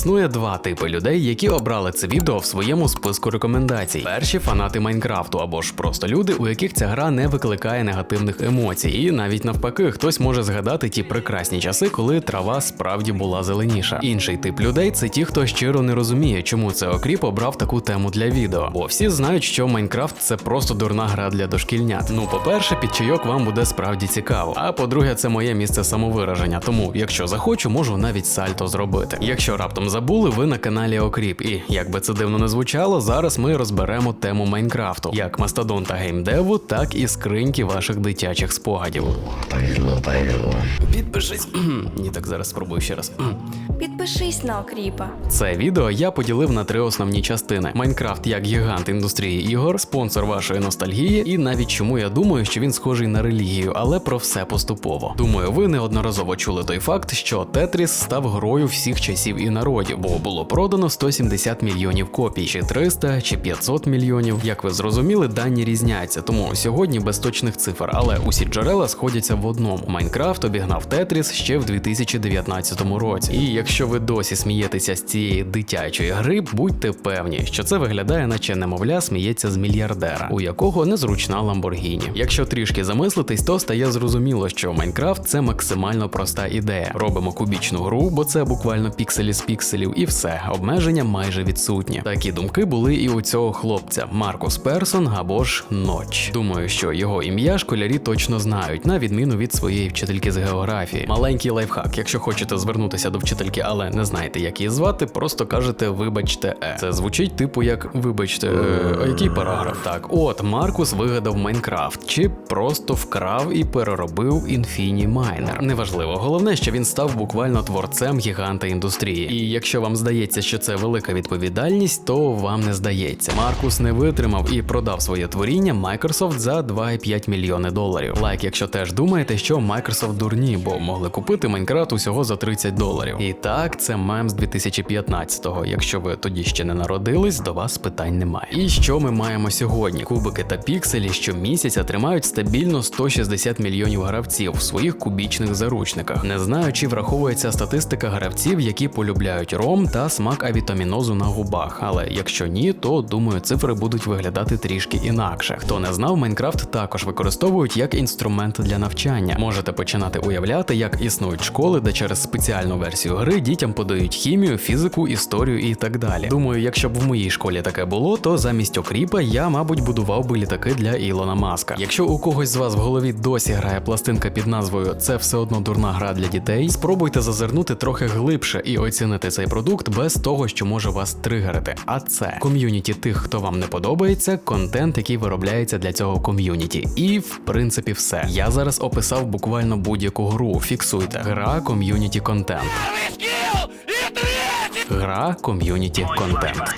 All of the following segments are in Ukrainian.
Існує два типи людей, які обрали це відео в своєму списку рекомендацій. Перші фанати Майнкрафту або ж просто люди, у яких ця гра не викликає негативних емоцій, і навіть навпаки, хтось може згадати ті прекрасні часи, коли трава справді була зеленіша. Інший тип людей це ті, хто щиро не розуміє, чому це окріп обрав таку тему для відео. Бо всі знають, що Майнкрафт це просто дурна гра для дошкільнят. Ну, по-перше, під чайок вам буде справді цікаво. А по-друге, це моє місце самовираження. Тому, якщо захочу, можу навіть сальто зробити. Якщо раптом забули, ви на каналі Окріп. І як би це дивно не звучало, зараз ми розберемо тему Майнкрафту, як мастодонта геймдеву, так і скриньки ваших дитячих спогадів. Підпишись. Ні, так зараз спробую ще раз. Підпишись на окріпа. Це відео я поділив на три основні частини: Майнкрафт як гігант індустрії ігор, спонсор вашої ностальгії, і навіть чому я думаю, що він схожий на релігію, але про все поступово. Думаю, ви неодноразово чули той факт, що Тетріс став грою всіх часів і народів, бо було продано 170 мільйонів копій, чи 300, чи 500 мільйонів. Як ви зрозуміли, дані різняться, тому сьогодні без точних цифр, але усі джерела сходяться в одному. Майнкрафт обігнав Тетріс ще в 2019 році. І якщо ви досі смієтеся з цієї дитячої гри, будьте певні, що це виглядає, наче немовля сміється з мільярдера, у якого незручна Ламборгіні. Якщо трішки замислитись, то стає зрозуміло, що Майнкрафт це максимально проста ідея. Робимо кубічну гру, бо це буквально пікселі з пікселів, і все, обмеження майже відсутні. Такі думки були і у цього хлопця Маркус Персон або ж Ноч. Думаю, що його ім'я школярі точно знають, на відміну від своєї вчительки з географії. Маленький лайфхак. Якщо хочете звернутися до вчительки, але не знаєте, як її звати, просто кажете вибачте, е. Це звучить типу як вибачте, е, який параграф? Так, от Маркус вигадав Майнкрафт, чи просто вкрав і переробив Інфіні Майнер. Неважливо, головне, що він став буквально творцем гіганта індустрії. І якщо вам здається, що це велика відповідальність, то вам не здається. Маркус не витримав і продав своє творіння Microsoft за 2,5 мільйони доларів. Лайк, якщо теж думаєте, що Microsoft дурні, бо могли купити Майнкрафт усього за 30 доларів. І так, це мем з 2015-го. Якщо ви тоді ще не народились, до вас питань немає. І що ми маємо сьогодні? Кубики та пікселі щомісяця тримають стабільно 160 мільйонів гравців в своїх кубічних заручниках. Не знаю, чи враховується статистика гравців, які полюбляють ром та смак авітамінозу на губах. Але якщо ні, то думаю, цифри будуть виглядати трішки інакше. Хто не знав, Майнкрафт також використовують як інструмент для навчання. Можете починати уявляти, як існують школи, де через спеціальну версію гри дітям подають хімію, фізику, історію і так далі. Думаю, якщо б в моїй школі таке було, то замість окріпа я, мабуть, будував би літаки для Ілона Маска. Якщо у когось з вас в голові досі грає пластинка під назвою Це все одно дурна гра для дітей, спробуйте зазирнути трохи глибше і оцінити цей продукт без того, що може вас тригерити. А це ком'юніті тих, хто вам не подобається, контент, який виробляється для цього ком'юніті. І в принципі все. Я зараз описав буквально будь-яку гру. Фіксуйте. Гра ком'юніті контент. Гра ком'юніті контент.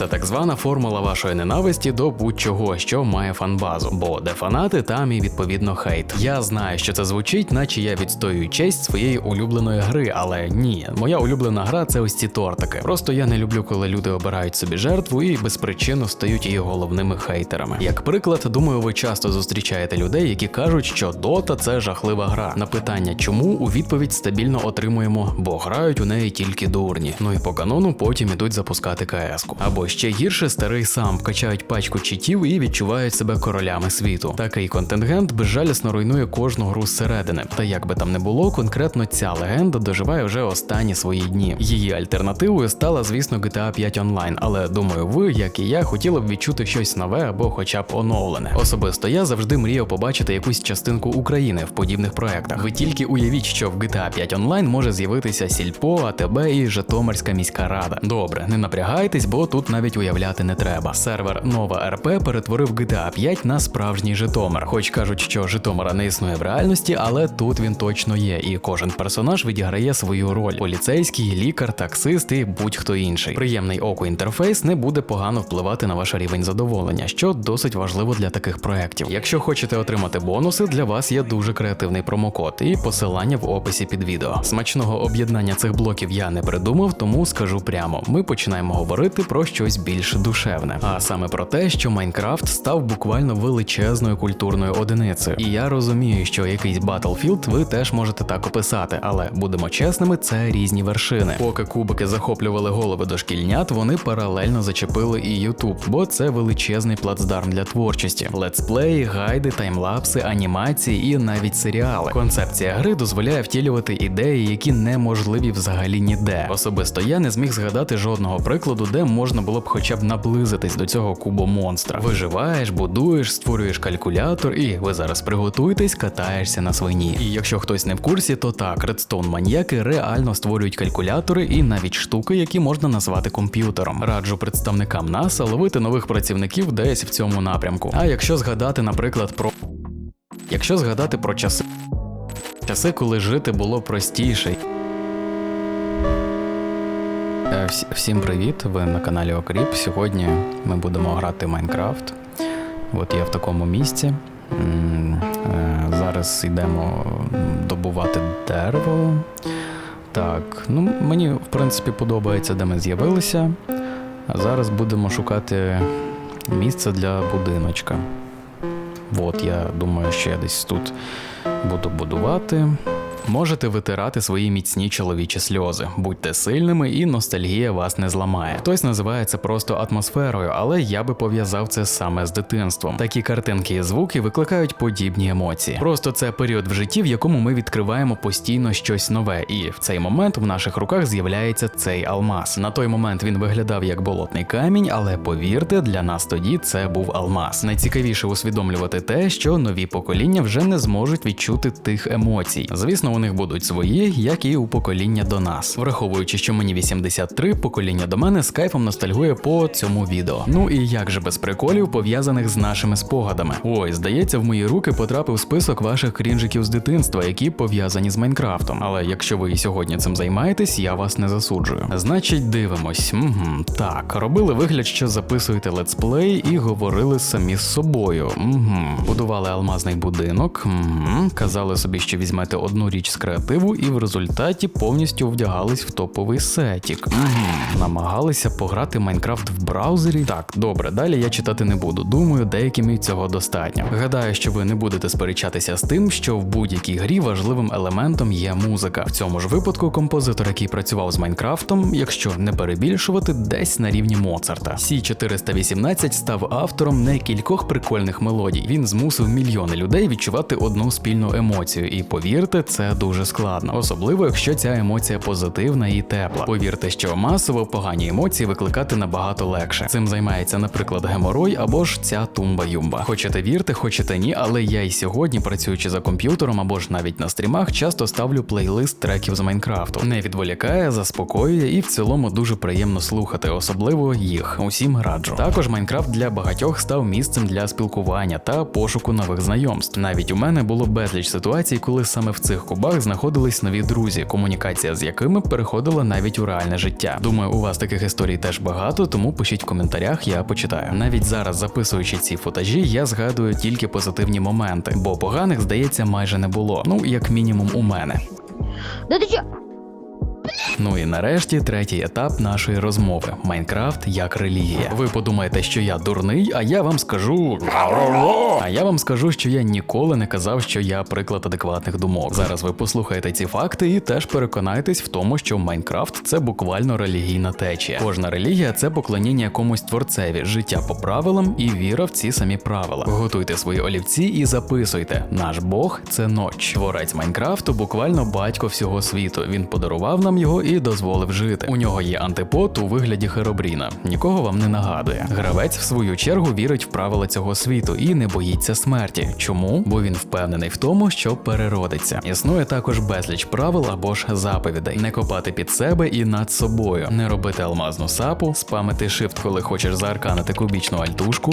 Це так звана формула вашої ненависті до будь-чого, що має фанбазу. Бо де фанати, там і відповідно хейт. Я знаю, що це звучить, наче я відстоюю честь своєї улюбленої гри, але ні, моя улюблена гра це ось ці тортики. Просто я не люблю, коли люди обирають собі жертву і безпричинно стають її головними хейтерами. Як приклад, думаю, ви часто зустрічаєте людей, які кажуть, що Дота це жахлива гра. На питання, чому у відповідь стабільно отримуємо, бо грають у неї тільки дурні. Ну і по канону потім ідуть запускати КС-ку. Або ще гірше старий сам вкачають пачку читів і відчувають себе королями світу. Такий контингент безжалісно руйнує кожну гру зсередини. Та як би там не було, конкретно ця легенда доживає вже останні свої дні. Її альтернативою стала, звісно, GTA 5 Online, але думаю, ви, як і я, хотіли б відчути щось нове або хоча б оновлене. Особисто я завжди мріяв побачити якусь частинку України в подібних проектах. Ви тільки уявіть, що в GTA 5 Online може з'явитися Сільпо, АТБ і Житомирська міська рада. Добре, не напрягайтесь, бо тут навіть уявляти не треба. Сервер Нова РП перетворив GTA 5 на справжній Житомир. Хоч кажуть, що Житомира не існує в реальності, але тут він точно є, і кожен персонаж відіграє свою роль: поліцейський, лікар, таксист і будь-хто інший. Приємний оку інтерфейс не буде погано впливати на ваш рівень задоволення, що досить важливо для таких проєктів. Якщо хочете отримати бонуси, для вас є дуже креативний промокод і посилання в описі під відео. Смачного об'єднання цих блоків я не придумав, тому скажу прямо: ми починаємо говорити про щось щось більш душевне. А саме про те, що Майнкрафт став буквально величезною культурною одиницею. І я розумію, що якийсь Battlefield ви теж можете так описати, але будемо чесними, це різні вершини. Поки кубики захоплювали голови дошкільнят, вони паралельно зачепили і YouTube, бо це величезний плацдарм для творчості. Летсплеї, гайди, таймлапси, анімації і навіть серіали. Концепція гри дозволяє втілювати ідеї, які неможливі взагалі ніде. Особисто я не зміг згадати жодного прикладу, де можна було б хоча б наблизитись до цього кубомонстра. Виживаєш, будуєш, створюєш калькулятор, і ви зараз приготуйтесь, катаєшся на свині. І якщо хтось не в курсі, то так, редстоун маніяки реально створюють калькулятори і навіть штуки, які можна назвати комп'ютером. Раджу представникам НАСА ловити нових працівників десь в цьому напрямку. А якщо згадати, наприклад, про якщо згадати про часи. Часи, коли жити було простіше. Всі- Всім привіт! Ви на каналі Окріп. Сьогодні ми будемо грати Майнкрафт. От я в такому місці. Е, Зараз йдемо добувати дерево. Так, ну мені в принципі подобається, де ми з'явилися. А зараз будемо шукати місце для будиночка. От я думаю, що я десь тут буду будувати. Можете витирати свої міцні чоловічі сльози, будьте сильними, і ностальгія вас не зламає. Хтось називає це просто атмосферою, але я би пов'язав це саме з дитинством. Такі картинки і звуки викликають подібні емоції. Просто це період в житті, в якому ми відкриваємо постійно щось нове, і в цей момент в наших руках з'являється цей алмаз. На той момент він виглядав як болотний камінь, але повірте, для нас тоді це був алмаз. Найцікавіше усвідомлювати те, що нові покоління вже не зможуть відчути тих емоцій. Звісно, них будуть свої, як і у покоління до нас. Враховуючи, що мені 83, покоління до мене з кайфом ностальгує по цьому відео. Ну і як же без приколів пов'язаних з нашими спогадами. Ой, здається, в мої руки потрапив список ваших крінжиків з дитинства, які пов'язані з Майнкрафтом. Але якщо ви і сьогодні цим займаєтесь, я вас не засуджую. Значить, дивимось. Угу. Так, робили вигляд, що записуєте летсплей і говорили самі з собою. Угу. Будували алмазний будинок. Угу. Казали собі, що візьмете одну річ з креативу, і в результаті повністю вдягались в топовий сетік. Угу. Намагалися пограти Майнкрафт в браузері. Так, добре, далі я читати не буду. Думаю, деяким і цього достатньо. Гадаю, що ви не будете сперечатися з тим, що в будь-якій грі важливим елементом є музика. В цьому ж випадку композитор, який працював з Майнкрафтом, якщо не перебільшувати, десь на рівні Моцарта. Сі 418 став автором не кількох прикольних мелодій. Він змусив мільйони людей відчувати одну спільну емоцію, і повірте, це дуже складно, особливо якщо ця емоція позитивна і тепла. Повірте, що масово погані емоції викликати набагато легше. Цим займається, наприклад, геморой або ж ця тумба-юмба. Хочете вірте, хочете ні, але я і сьогодні, працюючи за комп'ютером або ж навіть на стрімах, часто ставлю плейлист треків з Майнкрафту. Не відволікає, заспокоює і в цілому дуже приємно слухати, особливо їх. Усім раджу. Також Майнкрафт для багатьох став місцем для спілкування та пошуку нових знайомств. Навіть у мене було безліч ситуацій, коли саме в цих кубах знаходились нові друзі, комунікація з якими переходила навіть у реальне життя. Думаю, у вас таких історій теж багато, тому пишіть в коментарях, я почитаю. Навіть зараз, записуючи ці футажі, я згадую тільки позитивні моменти, бо поганих здається майже не було. Ну як мінімум у мене. Да ти чо? Ну і нарешті третій етап нашої розмови: Майнкрафт як релігія. Ви подумаєте, що я дурний, а я вам скажу. А я вам скажу, що я ніколи не казав, що я приклад адекватних думок. Зараз ви послухаєте ці факти і теж переконайтесь в тому, що Майнкрафт це буквально релігійна течія. Кожна релігія це поклоніння якомусь творцеві, життя по правилам і віра в ці самі правила. Готуйте свої олівці і записуйте: наш Бог це ноч. Творець Майнкрафту буквально батько всього світу. Він подарував нам його і дозволив жити. У нього є антипод у вигляді Херобріна. Нікого вам не нагадує. Гравець, в свою чергу, вірить в правила цього світу і не боїться смерті. Чому? Бо він впевнений в тому, що переродиться. Існує також безліч правил або ж заповідей: не копати під себе і над собою, не робити алмазну сапу, спамити shift, коли хочеш заарканити кубічну альтушку.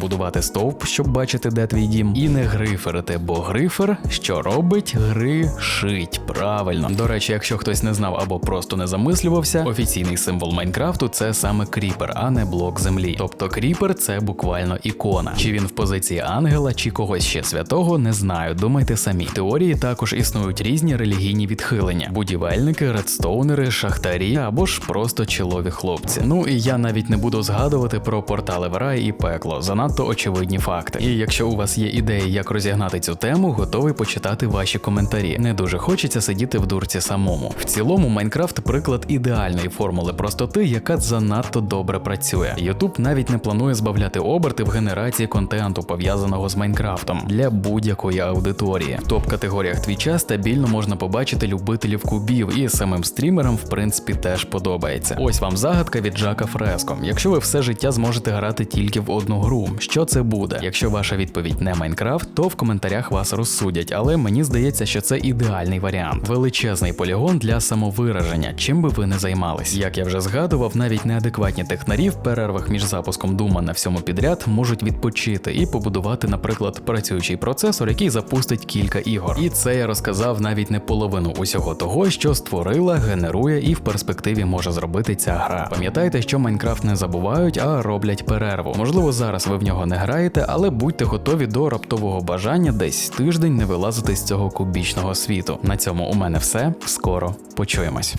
Будувати стовп, щоб бачити, де твій дім, і не гриферити, бо грифер, що робить, гришить. Правильно. До речі, якщо хтось не знав або просто не замислювався, офіційний символ Майнкрафту це саме кріпер, а не блок землі. Тобто кріпер це буквально ікона. Чи він в позиції ангела, чи когось ще святого, не знаю. Думайте самі. В теорії також існують різні релігійні відхилення: будівельники, редстоунери, шахтарі або ж просто чолові хлопці. Ну і я навіть не буду згадувати про портали в рай і пекло. Занадто очевидні факти. І якщо у вас є ідеї, як розігнати цю тему, готовий почитати ваші коментарі. Не дуже хочеться сидіти в дурці самому. В цілому, Майнкрафт приклад ідеальної формули простоти, яка занадто добре працює. YouTube навіть не планує збавляти оберти в генерації контенту, пов'язаного з Майнкрафтом для будь-якої аудиторії. В топ-категоріях твіча стабільно можна побачити любителів кубів, і самим стрімерам, в принципі, теж подобається. Ось вам загадка від Джака Фреско. Якщо ви все життя зможете грати тільки в одну гру, що це буде? Якщо ваша відповідь не Майнкрафт, то в коментарях вас розсудять, але мені здається, що це ідеальний варіант. Величезний полігон для самовираження, чим би ви не займались. Як я вже згадував, навіть неадекватні технарі в перервах між запуском дума на всьому підряд можуть відпочити і побудувати, наприклад, працюючий процесор, який запустить кілька ігор. І це я розказав навіть не половину усього того, що створила, генерує і в перспективі може зробити ця гра. Пам'ятайте, що Майнкрафт не забувають, а роблять перерву. Можливо, ви в нього не граєте, але будьте готові до раптового бажання десь тиждень не вилазити з цього кубічного світу. На цьому у мене все. Скоро почуємось.